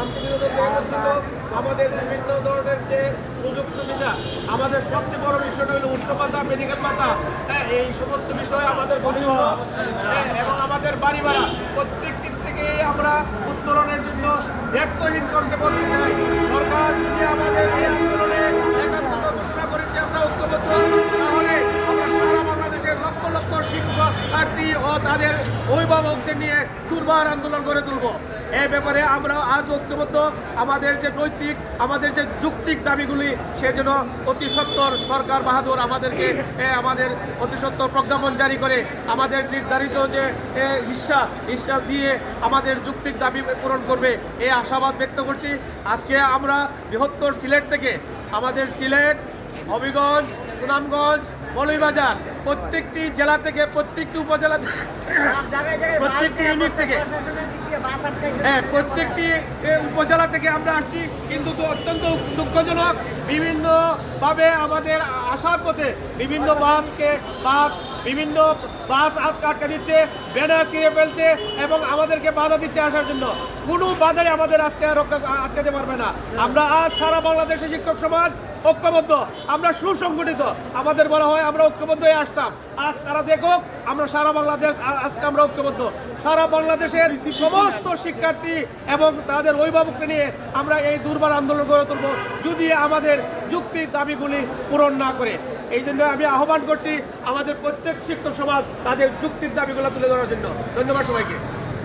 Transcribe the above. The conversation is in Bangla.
ভ্রান্তি বিনোদন আমাদের বিভিন্ন ধরনের যে সুযোগ সুবিধা, আমাদের সবচেয়ে বড় বিষয়টা হলো পাতা, মেডিকেল পাতা। হ্যাঁ এই সমস্ত বিষয় আমাদের হ্যাঁ এবং আমাদের বাড়ি ভাড়া প্রত্যেক দিক থেকে আমরা উত্তরণের জন্য ব্যক্তহীন করতে বলতে সরকার যদি আমাদের তাদের অভিভাবকদের নিয়ে দুর্বার আন্দোলন করে তুলব। এই ব্যাপারে আমরা আজ ঐক্যবদ্ধ। আমাদের যে নৈতিক আমাদের যে যুক্তিক দাবিগুলি সে যেন অতি সত্তর সরকার বাহাদুর আমাদেরকে আমাদের অতি সত্তর প্রজ্ঞাপন জারি করে আমাদের নির্ধারিত যে এ, হিস্সা হিস্সা দিয়ে আমাদের যুক্তিক দাবি পূরণ করবে এই আশাবাদ ব্যক্ত করছি। আজকে আমরা বৃহত্তর সিলেট থেকে আমাদের সিলেট হবিগঞ্জ সুনামগঞ্জ, মৌলভীবাজার, প্রত্যেকটি জেলা থেকে, প্রত্যেকটি উপজেলা প্রত্যেকটি ইউনিট থেকে। হ্যাঁ প্রত্যেকটি উপজেলা থেকে আমরা আসছি। কিন্তু অত্যন্ত দুঃখজনক, বিভিন্নভাবে আমাদের আসার পথে বিভিন্ন বাসকে, বাস, বিভিন্ন বাস আটকে দিচ্ছে, ব্যানার ছিঁড়ে ফেলছে এবং আমাদেরকে বাধা দিচ্ছে আসার জন্য। কোনো বাধাই আমাদের আজকে রক্ষা, আটকাতে পারবে না। আমরা আজ সারা বাংলাদেশের শিক্ষক সমাজ ঐক্যবদ্ধ, আমরা সুসংগঠিত। আমাদের বলা হয় আমরা ঐক্যবদ্ধ হয়ে আসতাম। আজ তারা দেখুক, আমরা সারা বাংলাদেশ আজকে আমরা ঐক্যবদ্ধ। সারা বাংলাদেশের সমস্ত শিক্ষার্থী এবং তাদের অভিভাবককে নিয়ে আমরা এই দুর্বার আন্দোলন গড়ে তুলব, যদি আমাদের যুক্তির দাবিগুলি পূরণ না করে। এই জন্য আমি আহ্বান করছি, আমাদের প্রত্যেক শিক্ষক সমাজ তাদের যুক্তির দাবিগুলো তুলে ধরার জন্য। ধন্যবাদ সবাইকে।